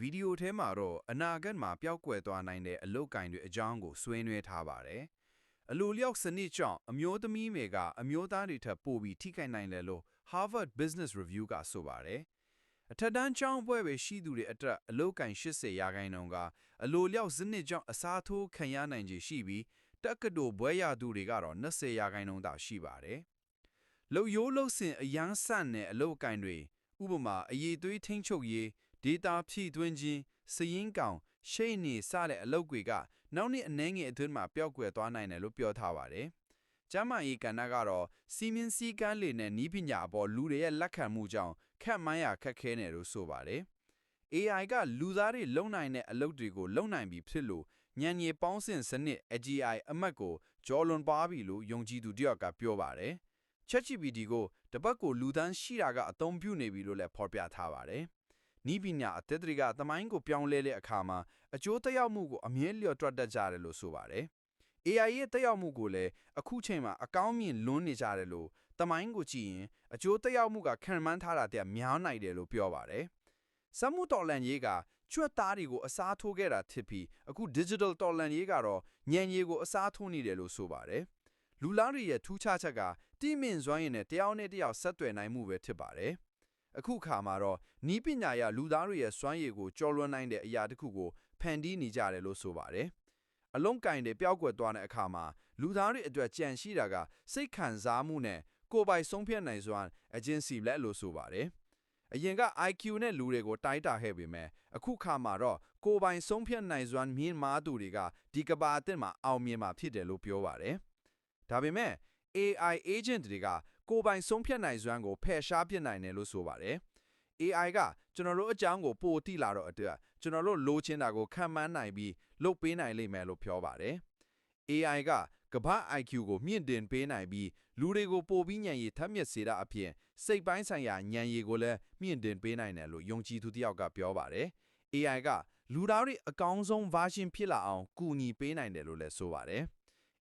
ဗီဒီယိုထဲမှာတော့အနာဂတ်မှာပျောက်ကွယ်သွားနိုင်တဲ့အလုတ်ကင်တွေအကြောင်းကိုဆွေးနွေးထားပါတယ်။အလိုလျောက်စနစ်ကြောင့်အမျိုးသမီးတွေကအမျိုးသားတွေထပ်ပိုပြီးထိခိုက်နိုင်တယ်လို့ Harvard Business Review ကဆိုပါတယ်။အထက်တန်းကျောင်းပွဲပဲရှိသူတွေအတွက်အလုတ်ကင်80ရာခိုင်နှုန်းကအလိုလျောက်စနစ်ကြောင့်အစားထိုးခံရနိုင်ခြေရှိပြီးတက္ကသိုလ်ဘွဲရသူတွေကတော့20ရာခိုင်နှုန်းသာရှိပါတယ်။လုံရိုးလုံစင်အရန်ဆန့်တဲ့အလုတ်ကင်တွေဥပမာအရေးသွေးထိန်းချုပ်ရေး data ဖြည့်သွင်းခြင်းစည်ရင်းကောင်ရှေ့နေစတဲ့အလုပ်တွေကနောက်နှစ်အနည်းငယ်အတွင်းမှာပျောက်ကွယ်သွားနိုင်တယ်လို့ပြောထားပါတယ်။ကျမ်းမာရေးကဏ္ဍကတော့စီမင်းစည်းကမ်းလေးနဲ့ဤပညာအပေါ်လူတွေရဲ့လက်ခံမှုကြောင့်ခက်မှန်းရခက်ခဲနေလို့ဆိုပါတယ်။ AI ကလူသားတွေလုံနိုင်တဲ့အလုပ်တွေကိုလုံနိုင်ပြီဖြစ်လို့ညံရီပေါင်းစင်စနစ် AGI အမတ်ကိုကျော်လွန်ပါပြီလို့ယုံကြည်သူတယောက်ကပြောပါတယ်။ ChatGPT ကိုတပတ်ကိုလူသန်းရှိတာကအသုံးပြုနေပြီလို့လည်းဖော်ပြထားပါတယ်။ နီးပညာအသက်တွေကသမိုင်းကိုပြောင်းလဲတဲ့အခါမှာအကျိုးသက်ရောက်မှုကိုအမြဲလျော်တွက်တတ်ကြတယ်လို့ဆိုပါတယ်။ AI ရဲ့သက်ရောက်မှုကိုလည်းအခုချိန်မှာအကောင်းမြင်လွန်းနေကြတယ်လို့သမိုင်းကိုကြည့်ရင်အကျိုးသက်ရောက်မှုကခံမှန်းထားတာတည်းများနိုင်တယ်လို့ပြောပါတယ်။စက်မှုတော်လန်ရေးကကျွတ်သားတွေကိုအစားထိုးခဲ့တာဖြစ်ပြီးအခု digital တော်လန်ရေးကတော့ညံရီကိုအစားထိုးနေတယ်လို့ဆိုပါတယ်။လူလားတွေရဲ့ထူးခြားချက်ကတိမင်စွမ်းရည်နဲ့တယောက်နဲ့တယောက်ဆက်သွယ်နိုင်မှုပဲဖြစ်ပါတယ်။ အခုခါမှာတော့နီးပညာရလူသားတွေရဲ့စွမ်းရည်ကိုကျော်လွှမ်းနိုင်တဲ့အရာတစ်ခုကိုဖန်တီးနေကြတယ်လို့ဆိုပါတယ်။အလုံးကင်တွေပျောက်ကွယ်သွားတဲ့အခါမှာလူသားတွေအတွက်ကြံရှိတာကစိတ်ခံစားမှုနဲ့ကိုယ်ပိုင်ဆုံးဖြတ်နိုင်စွမ်းအကျဉ်းစီလက်လို့ဆိုပါတယ်။အရင်က IQ နဲ့လူတွေကိုတိုက်တာခဲ့ပေမဲ့အခုခါမှာတော့ကိုယ်ပိုင်ဆုံးဖြတ်နိုင်စွမ်းမြင့်မားသူတွေကဒီကဘာအသစ်မှာအောင်မြင်မှာဖြစ်တယ်လို့ပြောပါတယ်။ဒါပေမဲ့ AI agent တွေက ကိုယ်ပိုင်ဆုံးဖြတ်နိုင်စွမ်းကိုဖယ်ရှားပစ်နိုင်တယ်လို့ဆိုပါတယ်။ AI ကကျွန်တော်တို့အကြောင်းကိုပိုတိလာတော့အတွက်ကျွန်တော်တို့လိုချင်တာကိုခံမှန်းနိုင်ပြီးလုပ်ပေးနိုင်လိမ့်မယ်လို့ပြောပါတယ်။ AI ကကမ္ဘာ IQ ကိုမြင့်တင်ပေးနိုင်ပြီးလူတွေကိုပိုပြီးဉာဏ်ရည်ထပ်မြက်စေတာအပြင်စိတ်ပိုင်းဆိုင်ရာဉာဏ်ရည်ကိုလည်းမြင့်တင်ပေးနိုင်တယ်လို့ယုံကြည်သူတယောက်ကပြောပါတယ်။ AI ကလူသားတွေအကောင်းဆုံး version ဖြစ်လာအောင်ကူညီပေးနိုင်တယ်လို့လည်းဆိုပါတယ်။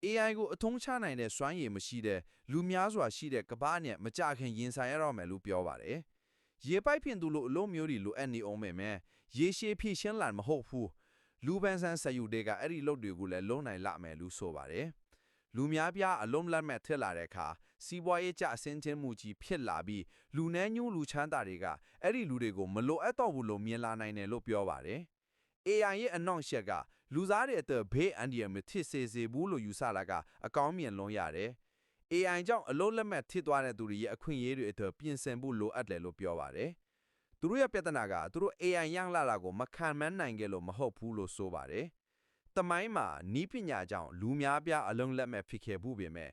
AI ကိုအထုံးချနိုင်တဲ့စွမ်းရည်မရှိတဲ့လူများစွာရှိတဲ့ကမ္ဘာနဲ့မကြခင်ရင်ဆိုင်ရတော့မယ်လို့ပြောပါတယ်။ရေပိုက်ဖြင့်သူလို့အလို့မျိုးတွေလိုအပ်နေအောင်မယ်မယ်ရေရှည်ဖြည့်ရှင်းလာမဟုတ်ဘူး။လူပန်းဆန်းဆက်ယူတဲ့ကအဲ့ဒီလုပ်တွေကိုလည်းလုံးနိုင်လာမယ်လို့ဆိုပါတယ်။လူများပြားအလုံးလက်မဲ့ထက်လာတဲ့အခါစီးပွားရေးကြအစင်းချင်းမှုကြီးဖြစ်လာပြီးလူနှဲညှို့လူချမ်းသာတွေကအဲ့ဒီလူတွေကိုမလိုအပ်တော့ဘူးလို့မြင်လာနိုင်တယ်လို့ပြောပါတယ်။ AI ရဲ့အနောက်ရှက်ကလူသားတွေအသက်ဘေးအန္တရာယ်မဖြစ်စေစေဘူးလို့ယူဆတာကအကောင်းမြင်လွန်ရတယ်။ AI ကြောင့်အလုံးလက်မဲ့ဖြစ်သွားတဲ့သူတွေရဲ့အခွင့်အရေးတွေအတွက်ပြင်ဆင်ဖို့လိုအပ်တယ်လို့ပြောပါတယ်။သူတို့ရဲ့ပြဿနာကသူတို့ AI ရလာတာကိုမခံမနိုင်ကြလို့မဟုတ်ဘူးလို့ဆိုပါတယ်။တမိုင်းမှာနီးပညာကြောင့်လူများပြားအလုံးလက်မဲ့ဖြစ်ခဲ့ဘူးပေမဲ့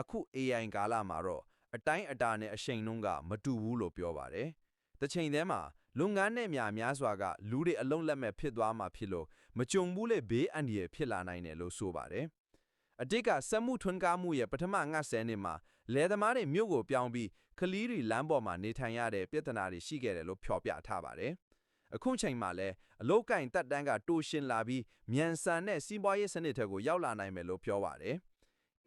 အခု AI ကာလမှာတော့အတိုင်းအတာနဲ့အရှိန်နှုန်းကမတူဘူးလို့ပြောပါတယ်။တစ်ချိန်တည်းမှာ လုပ်ငန်းနဲ့များများစွာကလူတွေအလုံးလက်မဲ့ဖြစ်သွားမှာဖြစ်လို့မကြုံဘူးလေဘေးအန္တရာယ်ဖြစ်လာနိုင်တယ်လို့ဆိုပါတယ်။အတိတ်ကစက်မှုထွန်းကားမှုရဲ့ပထမငါဆယ်နှစ်မှာလယ်သမားတွေမြို့ကိုပြောင်းပြီးခလီးတွေလမ်းပေါ်မှာနေထိုင်ရတဲ့ပြဿနာတွေရှိခဲ့တယ်လို့ဖော်ပြထားပါတယ်။အခုချိန်မှာလည်းအလုတ်ကင်တက်တန်းကတိုးရှင်လာပြီးမြန်ဆန်တဲ့စီးပွားရေးစနစ်တွေကိုရောက်လာနိုင်မယ်လို့ပြောပါတယ်။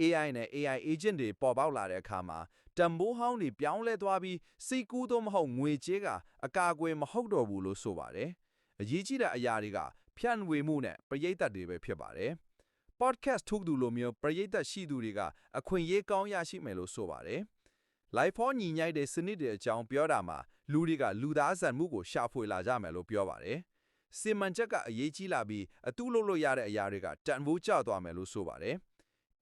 AI နဲ့ AI agent တွေပေါ်ပေါက်လာတဲ့အခါမှာတံပိုးဟောင်းတွေပြောင်းလဲသွားပြီးစိတ်ကူးတော့မဟုတ်ငွေကြေးကအကာအကွယ်မဟုတ်တော့ဘူးလို့ဆိုပါတယ်။အရေးကြီးတဲ့အရာတွေကဖြန့်ဝေမှုနဲ့ပရိသတ်တွေပဲဖြစ်ပါတယ်။ podcast ထုတ်သူလိုမျိုးပရိသတ်ရှိသူတွေကအခွင့်အရေးကောင်းရရှိမယ်လို့ဆိုပါတယ်။ live ဖောညီညိုက်တဲ့စနစ်တွေအကြောင်းပြောတာမှာလူတွေကလူသားဆန်မှုကိုရှာဖွေလာကြမယ်လို့ပြောပါတယ်။စီမံချက်ကအရေးကြီးလာပြီးအတူလုပ်လို့ရတဲ့အရာတွေကတန်ဖိုးကျသွားမယ်လို့ဆိုပါတယ်။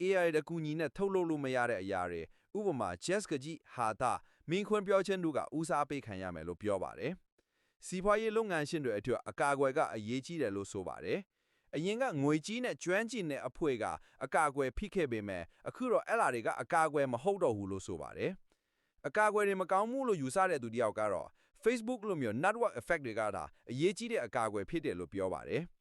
AI တကူညီနဲ့ထုတ်လုပ်လို့မရတဲ့အရာတွေဥပမာ Jazz ကကြီးဟာတာမင်းခွန်းပြောခြင်းတို့ကဦးစားပေးခံရမယ်လို့ပြောပါတယ်။စီးပွားရေးလုပ်ငန်းရှင်တွေအတွက်အကာအကွယ်ကအရေးကြီးတယ်လို့ဆိုပါတယ်။အရင်ကငွေကြီးနဲ့ကျွမ်းကျင်တဲ့အဖွဲကအကာအကွယ်ဖိခဲ့ပေမဲ့အခုတော့အဲ့လာတွေကအကာအကွယ်မဟုတ်တော့ဘူးလို့ဆိုပါတယ်။အကာအကွယ်တွေမကောင်းဘူးလို့ယူဆတဲ့သူတယောက်ကတော့ Facebook လိုမျိုး network effect တွေကဒါအရေးကြီးတဲ့အကာအကွယ်ဖြစ်တယ်လို့ပြောပါတယ်။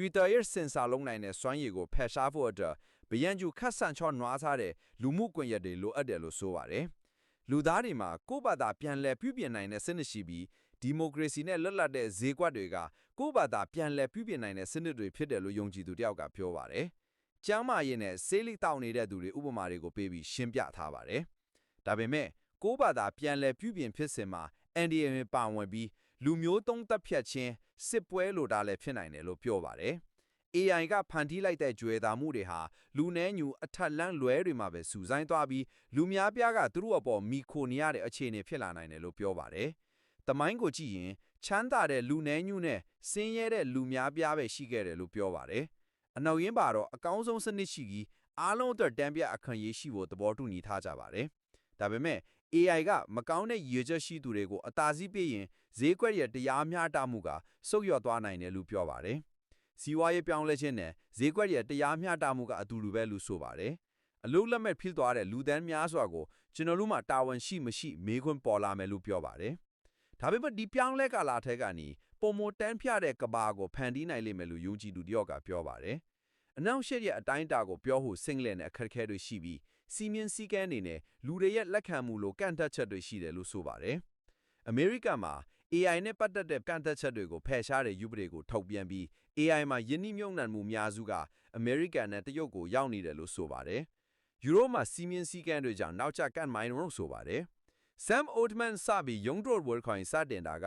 Twitter ရဲ့စင်ဆာလုံးနိုင်တဲ့စွမ်းရည်ကိုဖယ်ရှားဖို့အတွက်ဗယံကျူခတ်ဆန်ချောနွားစားတဲ့လူမှုကွန်ရက်တွေလိုအပ်တယ်လို့ဆိုပါတယ်။လူသားတွေမှာကိုယ့်ဘာသာပြန်လည်ပြုပြင်နိုင်တဲ့စနစ်ရှိပြီးဒီမိုကရေစီနဲ့လွတ်လပ်တဲ့ဈေးကွက်တွေကကိုယ့်ဘာသာပြန်လည်ပြုပြင်နိုင်တဲ့စနစ်တွေဖြစ်တယ်လို့ယုံကြည်သူတယောက်ကပြောပါတယ်။ကျမ်းမာရေးနဲ့ဆေးလိတောက်နေတဲ့သူတွေဥပမာတွေကိုပေးပြီးရှင်းပြထားပါတယ်။ဒါပေမဲ့ကိုယ့်ဘာသာပြန်လည်ပြုပြင်ဖြစ်စဉ်မှာအန်ဒီယန်ပါဝင်ပြီးလူမျိုးတုံးတက်ဖြတ်ခြင်း စစ်ပွဲလိုတာလည်းဖြစ်နိုင်တယ်လို့ပြောပါတယ်။ AI ကဖန်တီးလိုက်တဲ့ကြွယ်တာမှုတွေဟာလူနည်းညူအထက်လန်းလွဲတွေမှာပဲစူဆိုင်သွားပြီးလူများပြားကသူတို့အပေါ်မိခိုနေရတဲ့အခြေအနေဖြစ်လာနိုင်တယ်လို့ပြောပါတယ်။တမိုင်းကိုကြည့်ရင်ချမ်းသာတဲ့လူနည်းညူနဲ့ဆင်းရဲတဲ့လူများပြားပဲရှိခဲ့တယ်လို့ပြောပါတယ်။အနောက်ရင်းပါတော့အကောင်းဆုံးစနစ်ရှိပြီးအားလုံးအတွက်တန်ပြအခန့်ရေးရှိဖို့သဘောတူညီထားကြပါတယ်။ဒါပေမဲ့ AI ကမကောင်းတဲ့ရည်ရွယ်ချက်ရှိသူတွေကိုအသာစီးပေးရင်ဈေးကွက်ရဲ့တရားမျှတမှုကဆုတ်ယော့သွားနိုင်တယ်လို့ပြောပါတယ်။စီးပွားရေးပြောင်းလဲခြင်းနဲ့ဈေးကွက်ရဲ့တရားမျှတမှုကအတူတူပဲလို့ဆိုပါတယ်။အလုံးလက်မဲ့ဖြစ်သွားတဲ့လူသန်းများစွာကိုကျွန်တော်တို့မှတာဝန်ရှိမရှိမေးခွန်းပေါ်လာမယ်လို့ပြောပါတယ်။ဒါပေမဲ့ဒီပြောင်းလဲကာလာထဲကနေပုံမတန်းဖြတဲ့ကဘာကိုဖန်တီးနိုင်လိမ့်မယ်လို့ယုံကြည်သူတယောက်ကပြောပါတယ်။အနောက်ရှက်ရဲ့အတိုင်းအတာကိုပြောဖို့စင်လန်တဲ့အခက်အခဲတွေရှိပြီး စီမင်းစည်းကမ်းတွေနဲ့လူတွေရဲ့လက်ခံမှုလိုကန့်သတ်ချက်တွေရှိတယ်လို့ဆိုပါတယ်။အမေရိကန်မှာ AI နဲ့ပတ်သက်တဲ့ကန့်သက်ချက်တွေကိုဖယ်ရှားတဲ့ဥပဒေကိုထုတ်ပြန်ပြီး AI မှာယင်းနှိမ့်မြုံနှံမှုများစုကအမေရိကန်နဲ့တရုတ်ကိုရောက်နေတယ်လို့ဆိုပါတယ်။ယူရိုမှာစီမင်းစည်းကမ်းတွေကြောင့်နောက်ကျကန့်မိုင်းလို့ဆိုပါတယ်။ Sam Altman စပြီးယုံတို့ဝယ်ခွင်စတင်တာက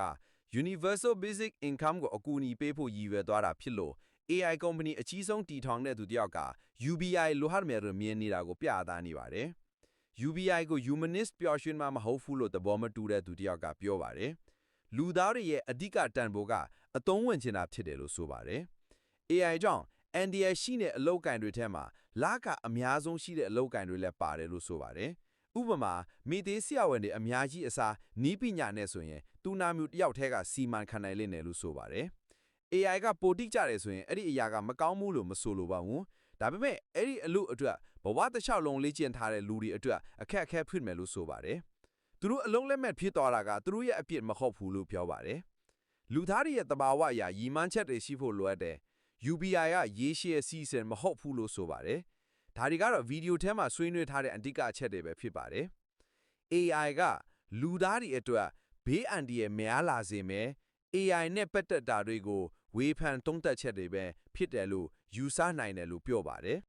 Universal Basic Income ကိုအကူအညီပေးဖို့ရည်ရွယ်သွားတာဖြစ်လို့ AI ကုမ္ပဏီအကြီးဆုံးတည်ထောင်တဲ့သူတယောက်က UBI လိုဟာမယ်ရမြင်နေတာကိုပြသနေပါတယ်။ UBI ကို humanist ပျော်ရွှင်မှာမဟုတ်ဘူးလို့သဘောမတူတဲ့သူတယောက်ကပြောပါတယ်။လူသားတွေရဲ့အဓိကတန်ဖိုးကအသုံးဝင်ချင်တာဖြစ်တယ်လို့ဆိုပါတယ်။ AI ကြောင့်အန်ဒီယရှိတဲ့အလောက်ကန်တွေထဲမှာလကအများဆုံးရှိတဲ့အလောက်ကန်တွေလည်းပါတယ်လို့ဆိုပါတယ်။ဥပမာမိသေးဆရာဝန်တွေအများကြီးအစားနီးပညာနဲ့ဆိုရင်တူနာမျိုးတယောက်တည်းကစီမံခန့်နိုင်လိမ့်မယ်လို့ဆိုပါတယ်။ AI ကပိုတိကျတယ်ဆိုရင်အဲ့ဒီအရာကမကောင်းဘူးလို့မဆိုလိုပါဘူး။ဒါပေမဲ့အဲ့ဒီအလို့အတွက်ဘဝတစ်လျှောက်လုံးလေ့ကျင့်ထားတဲ့လူတွေအတွက်အခက်အခဲဖြစ်မယ်လို့ဆိုပါတယ်။သူတို့အလုံးလက်မဲ့ဖြစ်သွားတာကသူတို့ရဲ့အပြစ်မဟုတ်ဘူးလို့ပြောပါတယ်။လူသားတွေရဲ့တဘာဝအရာရီမန်းချက်တွေရှိဖို့လိုအပ်တယ်။ UBI ကရေရှည်အစီအစဉ်မဟုတ်ဘူးလို့ဆိုပါတယ်။ဒါတွေကတော့ဗီဒီယိုထဲမှာဆွေးနွေးထားတဲ့အဓိကအချက်တွေပဲဖြစ်ပါတယ်။ AI ကလူသားတွေအတွက်ဘေးအန္တရာယ်များလာစေမယ်။ AI နဲ့ပတ်သက်တာတွေကို ဝေဖန်သုံးသပ်ချက်တွေပဲဖြစ်တယ်လို့ယူဆနိုင်တယ်လို့ပြောပါတယ်